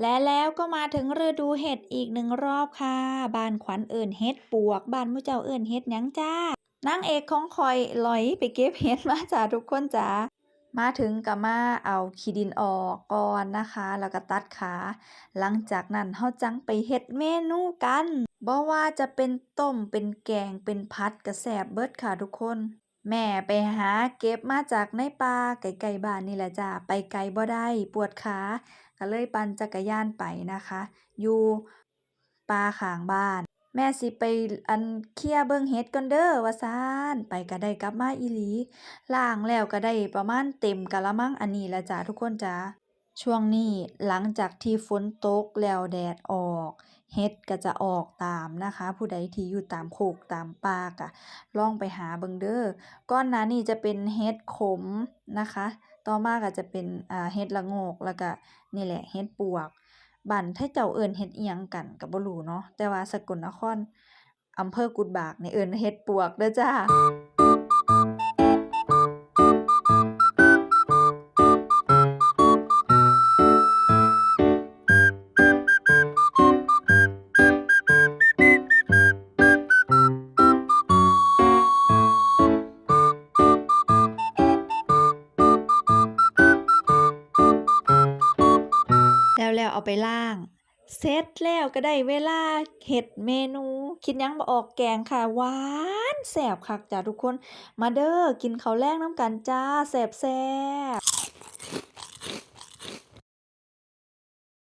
และแล้วก็มาถึงฤดูเห็ดอีกหนึ่งรอบค่ะ บ้านขวัญเอิ่นเห็ดปวก บ้านมู่เจ้าเอิ่นเห็ดยังจ้านางเอกของคอยลอยไปเก็บเห็ดมาจ้าทุกคนจ้ามาถึงก็มาเอาขี้ดินออกก่อนนะคะ แล้วก็ตัดขา หลังจากนั้นเฮาจังไปเฮ็ดเมนูกันบ่ว่าจะเป็นต้มเป็นแกงเป็นผัดก็แซ่บเบิดค่ะทุกคน แม่ไปหาเก็บมาจากในป่าไกลๆบ้านนี่แหละจ้าไปไกลบ่ได้ปวดขาก็เลยปั่นจักรยานไปนะคะ อยู่ป่าข้างบ้าน แม่สิไปอันเคลียเบิ่งเห็ดก่อนเด้อว่าซานไปก็ได้กลับมาอีหลีล้างแล้วก็ได้ประมาณเต็มกะละมังอันนี้แหละจ้าทุกคนจ้า ช่วงนี้หลังจากที่ฝนตกแล้วแดดออก เห็ดก็จะออกตามนะคะ ผู้ใดที่อยู่ตามโคกตามป่าก็ลองไปหาเบิ่งเด้อก่อนหน้านี้จะเป็นเห็ดขมนะคะ ต่อมาก็จะเป็นอ่าเห็ดละโงกแล้วก็นี่แหละเห็ดปวกบ้านถ้าเจ้าเอิ้นเฮ็ดอิหยังกันก็บ่รู้เนาะแต่ว่าสกลนครอำเภอกุดบากนี่เอิ้นเห็ดปวกเด้อจ้า แล้วแล้วเอาไปล่าง เสร็จแล้วก็ได้เวลาเฮ็ดเมนู คิดยังบ่ออกแกงค่ะหวานแสบคักจ้าทุกคน มาเด้อกินข้าวแลงน้ำกันจ้าแซ่บ